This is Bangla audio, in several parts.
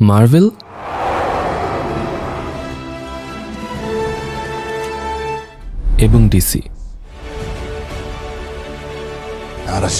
মার্ভেল? এবং ডিসি।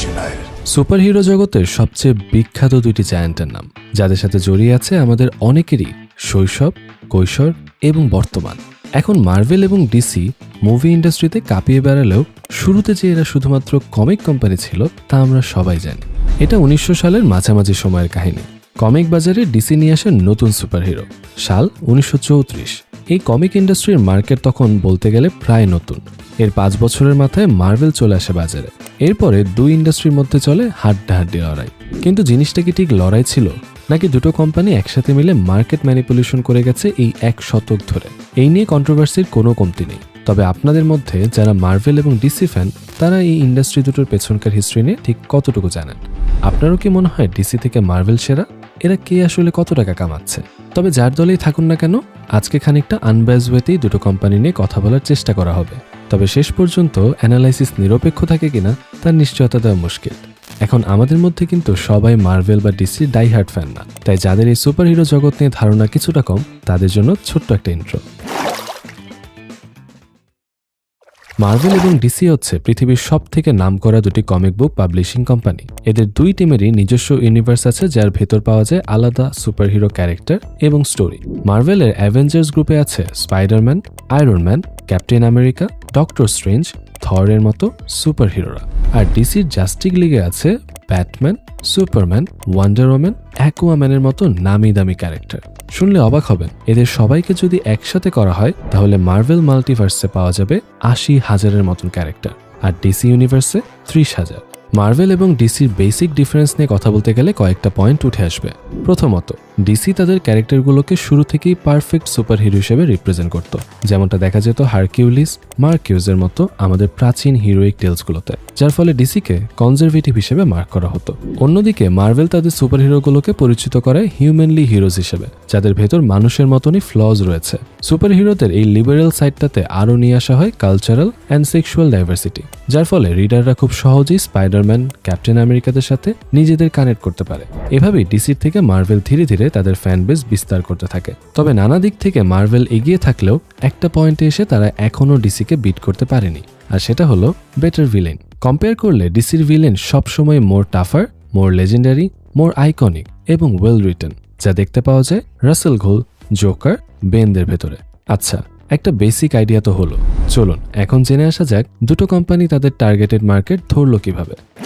united. সুপারহিরো জগতের সবচেয়ে বিখ্যাত দুইটি জায়ান্টের নাম যাদের সাথে জড়িয়ে আছে আমাদের অনেকেরই শৈশব কৈশোর এবং বর্তমান। এখন মার্ভেল এবং ডিসি মুভি ইন্ডাস্ট্রিতে কাঁপিয়ে বেড়ালেও শুরুতে যে এরা শুধুমাত্র কমিক কোম্পানি ছিল তা আমরা সবাই জানি। এটা উনিশশো সালের মাঝামাঝি সময়ের কাহিনী। কমিক বাজারে ডিসি নিয়ে আসে নতুন সুপারহিরো, সাল উনিশশো চৌত্রিশ। এই কমিক ইন্ডাস্ট্রির মার্কেট তখন বলতে গেলে প্রায় নতুন। এর পাঁচ বছরের মাথায় মার্ভেল চলে আসে বাজারে। এরপরে দুই ইন্ডাস্ট্রির মধ্যে চলে হাড্ডাহাড্ডি লড়াই। কিন্তু জিনিসটা কি ঠিক লড়াই ছিল? নাকি দুটো কোম্পানি একসাথে মিলে মার্কেট ম্যানিপুলেশন করে গেছে এই এক শতক ধরে? এই নিয়ে কন্ট্রোভার্সির কোনো কমতি নেই। তবে আপনাদের মধ্যে যারা মার্ভেল এবং ডিসি ফ্যান, তারা এই ইন্ডাস্ট্রি দুটোর পেছনকার হিস্ট্রি নিয়ে ঠিক কতটুকু জানেন? আপনারও কি মনে হয় ডিসি থেকে মার্ভেল সেরা? এরা কে আসলে কত টাকা কামাচ্ছে? তবে যার দলেই থাকুন না কেন, আজকে খানিকটা আনব্যাজ ওয়েতেই দুটো কোম্পানি নিয়ে কথা বলার চেষ্টা করা হবে। তবে শেষ পর্যন্ত অ্যানালাইসিস নিরপেক্ষ থাকে কিনা তার নিশ্চয়তা দেওয়া মুশকিল। এখন আমাদের মধ্যে কিন্তু সবাই মার্ভেল বা ডিসির ডাইহার্ট ফ্যান না। তাই যাদের এই সুপার হিরো জগৎ নিয়ে ধারণা কিছুটা কম, তাদের জন্য ছোট্ট একটা ইন্ট্রো মার্ভেল এবং ডিসি হচ্ছে পৃথিবীর সব থেকে নামকরা দুটি কমিক বুক পাবলিশিং কোম্পানি এদের দুই টিমেরই নিজস্ব ইউনিভার্স আছে যার ভেতর পাওয়া যায় আলাদা সুপারহিরো ক্যারেক্টার এবং স্টোরি মার্ভেলের অ্যাভেঞ্জার্স গ্রুপে আছে Spiderman Iron Man Captain America Doctor Strange থরের মতো সুপারহিরোরা আর ডিসির জাস্টিক লিগে আছে ব্যাটম্যান সুপারম্যান ওয়ান্ডার ওম্যান অ্যাকুয়াম্যানের মতো নামি দামি ক্যারেক্টার শুনলে অবাক হবেন। এদের সবাইকে যদি একসাথে করা হয়, তাহলে মার্ভেল মাল্টিভার্সে পাওয়া যাবে আশি হাজারের মতন ক্যারেক্টার আর ডিসি ইউনিভার্সে ত্রিশ হাজার। মার্ভেল এবং ডিসির বেসিক ডিফারেন্স নিয়ে কথা বলতে গেলে কয়েকটা পয়েন্ট উঠে আসবে। প্রথমত ডিসি তাদের ক্যারেক্টারগুলোকে শুরু থেকেই পারফেক্ট সুপার হিরো হিসেবে রিপ্রেজেন্ট করত। যেমনটা দেখা যেত হারকিউলিস, মার্কিউজের মতো আমাদের প্রাচীন হিরোইক টেলসগুলোতে যার ফলে ডিসিকে কনজারভেটিভ হিসেবে মার্ক করা হতো। অন্যদিকে মার্ভেল তাদের সুপার হিরোগুলোকে পরিচিত করে হিউম্যানলি হিরোজ হিসেবে, যাদের ভেতর মানুষের মতনই ফ্লজ রয়েছে। সুপার হিরোদের এই লিবারেল সাইডটাতে আরও নিয়ে আসা হয় কালচারাল অ্যান্ড সেক্সুয়াল ডাইভার্সিটি যার ফলে রিডাররা খুব সহজেই স্পাইডারম্যান ক্যাপ্টেন আমেরিকাদের সাথে নিজেদের কানেক্ট করতে পারে। এভাবেই ডিসির থেকে মার্ভেল ধীরে ধীরে তাদের ফ্যান বেস বিস্তার করতে থাকে। তবে নানা দিক থেকে মার্ভেল এগিয়ে থাকলেও একটা পয়েন্টে এসে তারা এখনও ডিসিকে বিট করতে পারেনি। আর সেটা হলো বেটার ভিলেন কম্পেয়ার করলে ডিসির ভিলেন সবসময় more tougher more legendary more iconic এবং ওয়েল রিটার্ন যা দেখতে পাওয়া যায় রাসেল ঘোল জোকার বেনদের ভেতরে। আচ্ছা একটা বেসিক আইডিয়া তো হলো। চলুন, এখন জেনে আসা যাক দুটো কোম্পানি তাদের টার্গেটেড মার্কেট ধরলো কীভাবে।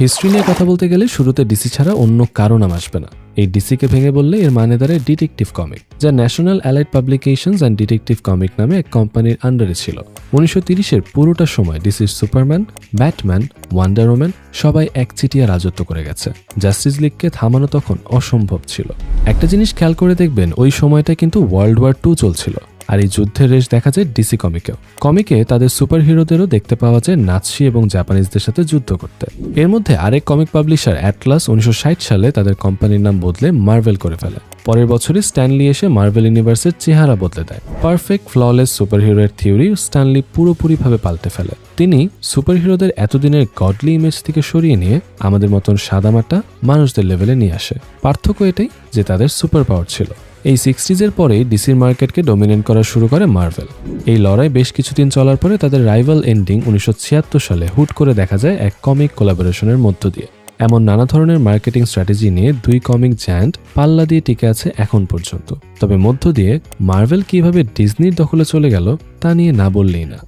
হিস্ট্রি নিয়ে কথা বলতে গেলে শুরুতে ডিসি ছাড়া অন্য কারও নাম আসবে না। এই ডিসিকে ভেঙে বললে এর মানে দাঁড়ায় ডিটেকটিভ কমিক যা National Allied Publications and Detective Comic নামে এক কোম্পানির আন্ডারে ছিল। উনিশশো তিরিশের পুরোটা সময় ডিসির সুপারম্যান ব্যাটম্যান ওয়ান্ডার ওম্যান সবাই একচিটিয়া রাজত্ব করে গেছে। জাস্টিস লিগকে থামানো তখন অসম্ভব ছিল। একটা জিনিস খেয়াল করে দেখবেন, ওই সময়টা কিন্তু ওয়ার্ল্ড ওয়ার টু চলছিল। আর এই যুদ্ধের রেশ দেখা যায় ডিসি কমিকেও। কমিকে তাদের সুপার হিরোদেরও দেখতে পাওয়া যায় নাৎসি এবং জাপানিজদের সাথে যুদ্ধ করতে। এর মধ্যে আরেক কমিক পাবলিশার অ্যাটলাস উনিশশো ষাট সালে তাদের কোম্পানির নাম বদলে মার্ভেল করে ফেলে। পরের বছরই স্ট্যানলি এসে মার্ভেল ইউনিভার্সের চেহারা বদলে দেয়। পারফেক্ট ফ্ললেস সুপার হিরোয়ের থিওরি স্ট্যানলি পুরোপুরিভাবে পাল্টে ফেলে। তিনি সুপার হিরোদের এতদিনের গডলি ইমেজ থেকে সরিয়ে নিয়ে আমাদের মতন সাদামাটা মানুষদের লেভেলে নিয়ে আসে। পার্থক্য এটাই যে তাদের সুপার পাওয়ার ছিল। এই সিক্সটিজের পরেই ডিসির মার্কেটকে ডমিনেট করা শুরু করে মার্ভেল এই লড়াই বেশ কিছুদিন চলার পরে তাদের রাইভাল এন্ডিং উনিশশো ছিয়াত্তর সালে হুট করে দেখা যায় এক কমিক কোলাবোরেশনের মধ্য দিয়ে। এমন নানা ধরনের মার্কেটিং স্ট্র্যাটেজি নিয়ে দুই কমিক জ্যান্ট পাল্লা দিয়ে টিকে আছে এখন পর্যন্ত। তবে মধ্য দিয়ে মার্ভেল কীভাবে ডিজনির দখলে চলে গেল তা নিয়ে না বললেই না।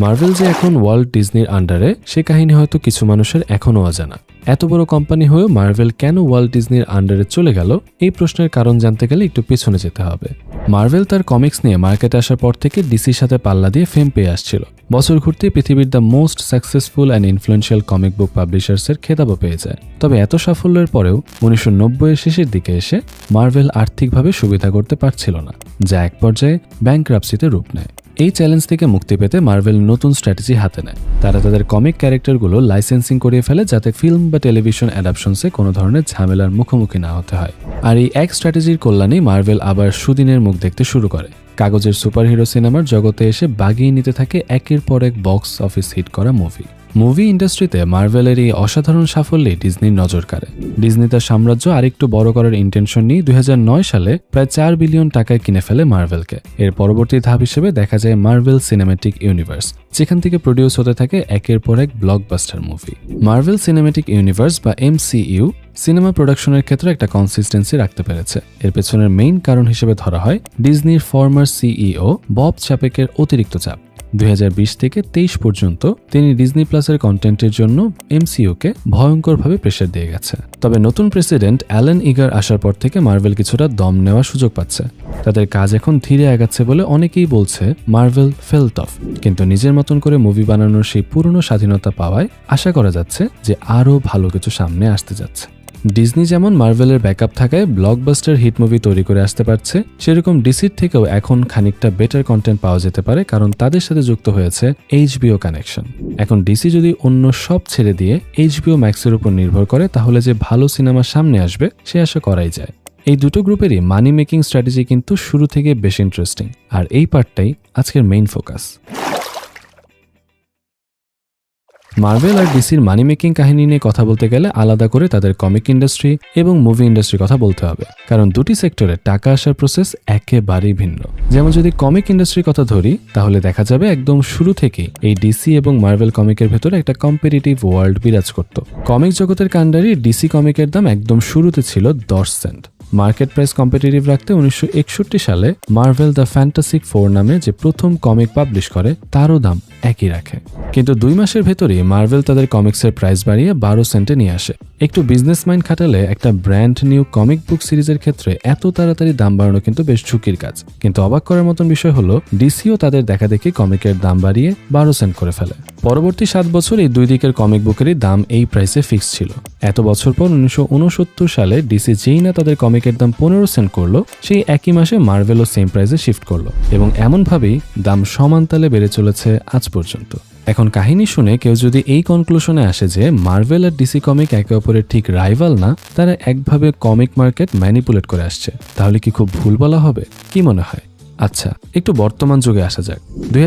মার্ভেল যে এখন ওয়ার্ল্ড ডিজনির আন্ডারে সে কাহিনী হয়তো কিছু মানুষের এখনও অজানা। এত বড় কোম্পানি হয়েও মার্ভেল কেন ওয়ার্ল্ড ডিজনির আন্ডারে চলে গেল, এই প্রশ্নের কারণ জানতে গেলে একটু পেছনে যেতে হবে। মার্ভেল তার কমিক্স নিয়ে মার্কেটে আসার পর থেকে ডিসির সাথে পাল্লা দিয়ে ফেম পেয়ে আসছিল। বছর ঘুরতে পৃথিবীর the most successful and influential comic book পাবলিশার্সের খেতাবও পেয়ে যায়। তবে এত সাফল্যের পরেও উনিশশো নব্বইয়ের শেষের দিকে এসে মার্ভেল আর্থিকভাবে সুবিধা করতে পারছিল না, যা এক পর্যায়ে ব্যাংক্রাপসিতে রূপ নেয়। এই চ্যালেঞ্জ থেকে মুক্তি পেতে মার্ভেল নতুন স্ট্র্যাটেজি হাতে নেয়। তারা তাদের কমিক ক্যারেক্টারগুলো লাইসেন্সিং করিয়ে ফেলে যাতে ফিল্ম বা টেলিভিশন অ্যাডাপশনসে কোনো ধরনের ঝামেলার মুখোমুখি না হতে হয়। আর এই এক স্ট্র্যাটেজির কল্যাণে মার্ভেল আবার সুদিনের মুখ দেখতে শুরু করে। কাগজের সুপারহিরো সিনেমার জগতে এসে বাগিয়ে নিতে থাকে একের পর এক বক্স অফিস হিট করা মুভি। মুভি ইন্ডাস্ট্রিতে মার্ভেলের এই অসাধারণ সাফল্যে ডিজনির নজর কাড়ে। ডিজনি তার সাম্রাজ্য আরেকটু বড় করার ইন্টেনশন নিয়ে দুই হাজার নয় সালে প্রায় চার বিলিয়ন টাকায় কিনে ফেলে মার্ভেলকে। এর পরবর্তী ধাপ হিসেবে দেখা যায় মার্ভেল সিনেমেটিক ইউনিভার্স যেখান থেকে প্রডিউস হতে থাকে একের পর এক blockbuster movie Marvel Cinematic Universe বা এমসিইউ সিনেমা প্রোডাকশনের ক্ষেত্রে একটা কনসিস্টেন্সি রাখতে পেরেছে। এর পেছনের মেইন কারণ হিসেবে ধরা হয় ডিজনির ফর্মার সিইও বব চ্যাপেকের অতিরিক্ত চাপ। দুই হাজার বিশ থেকে তেইশ পর্যন্ত তিনি ডিজনি প্লাসের কন্টেন্টের জন্য এমসিইউকে ভয়ঙ্করভাবে প্রেশার দিয়ে গেছে। তবে নতুন প্রেসিডেন্ট অ্যালেন ইগার আসার পর থেকে মার্ভেল কিছুটা দম নেওয়ার সুযোগ পাচ্ছে। তাদের কাজ এখন ধীরে আগাচ্ছে বলে অনেকেই বলছে মার্ভেল ফেল্ট অফ কিন্তু নিজের মতন করে মুভি বানানোর সেই পুরনো স্বাধীনতা পাওয়ায় আশা করা যাচ্ছে যে আরও ভালো কিছু সামনে আসতে যাচ্ছে। ডিজনি যেমন মার্ভেলের ব্যাকআপ থাকায় ব্লকবাস্টার হিট মুভি তৈরি করে আসতে পারছে, সেরকম ডিসির থেকেও এখন খানিকটা বেটার কন্টেন্ট পাওয়া যেতে পারে, কারণ তাদের সাথে যুক্ত হয়েছে এইচবিও কানেকশন এখন ডিসি যদি অন্য সব ছেড়ে দিয়ে এইচবিও ম্যাক্সের উপর নির্ভর করে, তাহলে যে ভালো সিনেমা সামনে আসবে, সে আশা করাই যায়। এই দুটো গ্রুপেরই মানি মেকিং স্ট্র্যাটেজি কিন্তু শুরু থেকে বেশ ইন্টারেস্টিং আর এই পার্টটাই আজকের মেইন ফোকাস মার্ভেল আর ডিসির মানি মেকিং কাহিনী নিয়ে কথা বলতে গেলে আলাদা করে তাদের কমিক ইন্ডাস্ট্রি এবং মুভি ইন্ডাস্ট্রির কথা বলতে হবে। কারণ দুটি সেক্টরে টাকা আসার প্রসেস একেবারেই ভিন্ন। যেমন যদি কমিক ইন্ডাস্ট্রির কথা ধরি, তাহলে দেখা যাবে একদম শুরু থেকেই এই ডিসি এবং মার্ভেল কমিকের ভেতরে একটা কম্পিটিটিভ ওয়ার্ল্ড বিরাজ করত। কমিক জগতের কাণ্ডারি ডিসি কমিকের দাম একদম শুরুতে ছিল দশ সেন্ট মার্কেট প্রাইস কম্পিটিটিভ রাখতে উনিশশো একষট্টি সালে মার্ভেল দ্য ফ্যান্টাসিক ফোর নামে যে প্রথম কমিক পাবলিশ করে, তারও দাম একই রাখে। কিন্তু দুই মাসের ভেতরেই মার্ভেল তাদের কমিক্সের প্রাইস বাড়িয়ে বারো সেন্টে নিয়ে আসে। একটু বিজনেস মাইন্ড খাটালে একটা ব্র্যান্ড নিউ কমিক বুক সিরিজের ক্ষেত্রে এত তাড়াতাড়ি দাম বাড়ানো কিন্তু বেশ ঝুঁকির কাজ। কিন্তু অবাক করার মতন বিষয় হলো, ডিসিও তাদের দেখা দেখি কমিকের দাম বাড়িয়ে বারো সেন্ট করে ফেলে। পরবর্তী সাত বছর এই দুই দিকের কমিক বুকেরই দাম এই প্রাইসে ফিক্স ছিল। এত বছর পর উনিশশো উনসত্তর সালে ডিসি যেই না তাদের কমিকের দাম পনেরো সেন্ট করল, সেই একই মাসে মার্ভেলও সেম প্রাইসে শিফট করল এবং এমনভাবেই দাম সমান তালে বেড়ে চলেছে আজ পর্যন্ত। এখন কাহিনী শুনে কেউ যদি এই কনক্লুশনে আসে যে মার্ভেল আর ডিসি কমিক একে অপরের ঠিক রাইভাল না, তারা একভাবে কমিক মার্কেট ম্যানিপুলেট করে আসছে, তাহলে কি খুব ভুল বলা হবে? কি মনে হয়? আচ্ছা একটু বর্তমান যুগে আসা যাক। দুই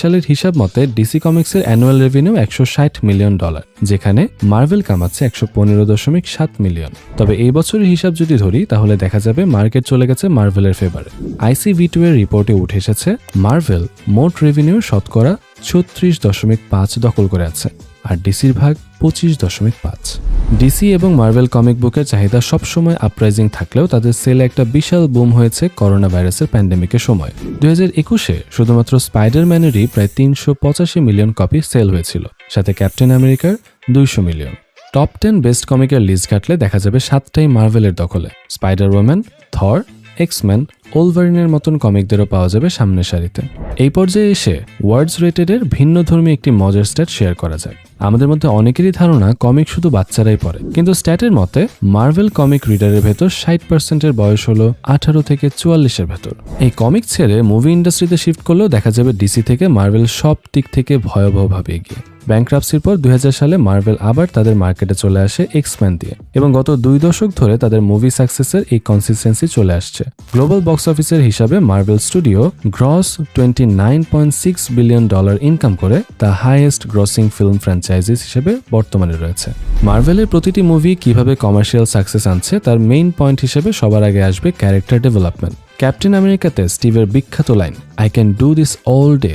সালের হিসাব মতে, ডিসি কমিক্সের অ্যানুয়াল রেভিনিউ একশো ষাট মিলিয়ন ডলার যেখানে মার্ভেল কামাচ্ছে একশো পনেরো দশমিক সাত মিলিয়ন তবে এই বছরের হিসাব যদি ধরি, তাহলে দেখা যাবে মার্কেট চলে গেছে মার্ভেলের ফেভারে আইসি ভি টু এর রিপোর্টে উঠে এসেছে মার্ভেল মোট রেভিনিউ শতকরা ছত্রিশ দশমিক পাঁচ দখল করে আছে, আর ডিসির ভাগ পঁচিশ দশমিক পাঁচ। ডিসি এবং মার্ভেল কমিক বুকের চাহিদা সবসময় আপরাইজিং থাকলেও তাদের সেলে একটা বিশাল বুম হয়েছে করোনা ভাইরাসের প্যান্ডেমিকের সময়। দুই হাজার একুশে শুধুমাত্র স্পাইডারম্যানেরই প্রায় তিনশো পঁচাশি মিলিয়ন কপি সেল হয়েছিল। সাথে ক্যাপ্টেন আমেরিকার দুইশো মিলিয়ন টপ টেন বেস্ট কমিকের লিস্ট ঘাটলে দেখা যাবে সাতটাই মার্ভেলের দখলে। Spider woman Thor X man ওলভারিনের মতন কমিকদেরও পাওয়া যাবে সামনের সারিতে। এই পর্যায়ে এসে ওয়ার্ডস রেটেডের ভিন্ন ধর্মী একটি মজার স্ট্যাট শেয়ার করা যায় আমাদের মধ্যে অনেকেরই ধারণা কমিক শুধু বাচ্চারাই পড়ে। কিন্তু স্ট্যাটের মতে মার্ভেল কমিক রিডারের ভেতর ষাট পার্সেন্টের বয়স হলো আঠারো থেকে চুয়াল্লিশের ভেতর। এই কমিক ছেড়ে মুভি ইন্ডাস্ট্রিতে শিফট করলেও দেখা যাবে ডিসি থেকে মার্ভেল সব দিক থেকে ভয়াবহভাবে এগিয়ে। ব্যাংক্রাপসির পর দুই হাজার সালে মার্ভেল আবার তাদের মার্কেটে চলে আসে এক্সম্যান দিয়ে এবং গত দুই দশক ধরে তাদের মুভি সাকসেসের এই কনসিস্টেন্সি চলে আসছে। গ্লোবাল বক্স অফিসের হিসাবে Marvel Studio gross twenty nine point six billion dollar income করে the highest grossing film franchises হিসেবে বর্তমানে রয়েছে। মার্ভেলের প্রতিটি মুভি কীভাবে কমার্শিয়াল সাকসেস আনছে তার মেইন পয়েন্ট হিসেবে সবার আগে আসবে ক্যারেক্টার ডেভেলপমেন্ট ক্যাপ্টেন আমেরিকাতে স্টিভের বিখ্যাত line I can do this all day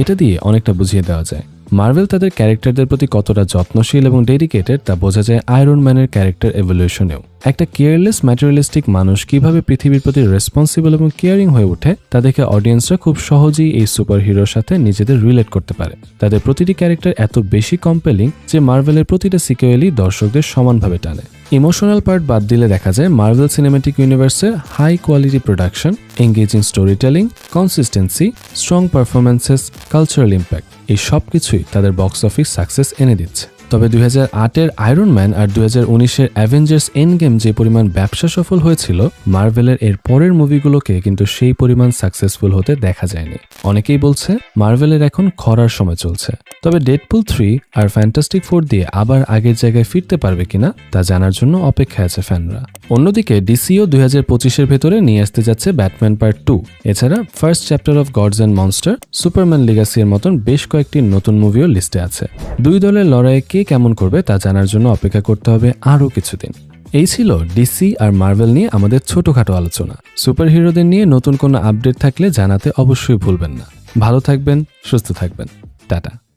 এটা দিয়ে অনেকটা বুঝিয়ে দেওয়া যায়। মার্ভেল তাদের ক্যারেক্টারদের প্রতি কতটা যত্নশীল এবং ডেডিকেটেড তা বোঝা যায় আয়রন ম্যানের ক্যারেক্টার এভলিউশনেও। একটা কেয়ারলেস ম্যাটেরিয়ালিস্টিক মানুষ কীভাবে পৃথিবীর প্রতি রেসপন্সিবল এবং কেয়ারিং হয়ে ওঠে তা দেখে অডিয়েন্সরা খুব সহজেই এই সুপার হিরোর সাথে নিজেদের রিলেট করতে পারে। তাদের প্রতিটি ক্যারেক্টার এত বেশি কম্পেলিং যে মার্ভেলের প্রতিটা সিকুয়েলই দর্শকদের সমানভাবে টানে। ইমোশনাল পার্ট বাদ দিলে দেখা যায় মার্ভেল সিনেমেটিক ইউনিভার্সের high quality production engaging story telling consistency strong performances cultural impact এই সব কিছুই তাদের বক্স অফিস সাকসেস এনে দিচ্ছে। তবে দুই হাজার আটের আয়রন ম্যান আর দুই হাজার উনিশের অ্যাভেঞ্জার্স এন গেম যে পরিমাণ ব্যবসা সফল হয়েছিল মার্ভেলের এর পরের মুভিগুলোকে কিন্তু সেই পরিমাণ সাকসেসফুল হতে দেখা যায়নি। অনেকেই বলছে মার্ভেলের এখন খরার সময় চলছে। তবে ডেডপুল থ্রি আর ফ্যান্টাস্টিক ফোর দিয়ে আবার আগের জায়গায় ফিরতে পারবে কিনা, তা জানার জন্য অপেক্ষায় আছে ফ্যানরা অন্যদিকে ডিসিও দুই হাজার পঁচিশের ভেতরে নিয়ে আসতে যাচ্ছে ব্যাটম্যান পার্ট টু। এছাড়া First Chapter of Gods and Monster, Superman Legacy এর মতন বেশ কয়েকটি নতুন মুভিও লিস্টে আছে। দুই দলের লড়াইয়ে কে কেমন করবে তা জানার জন্য অপেক্ষা করতে হবে আরও কিছুদিন। এই ছিল ডিসি আর মার্ভেল নিয়ে আমাদের ছোটখাটো আলোচনা। সুপার হিরোদের নিয়ে নতুন কোনো আপডেট থাকলে জানাতে অবশ্যই ভুলবেন না। ভালো থাকবেন, সুস্থ থাকবেন। টাটা।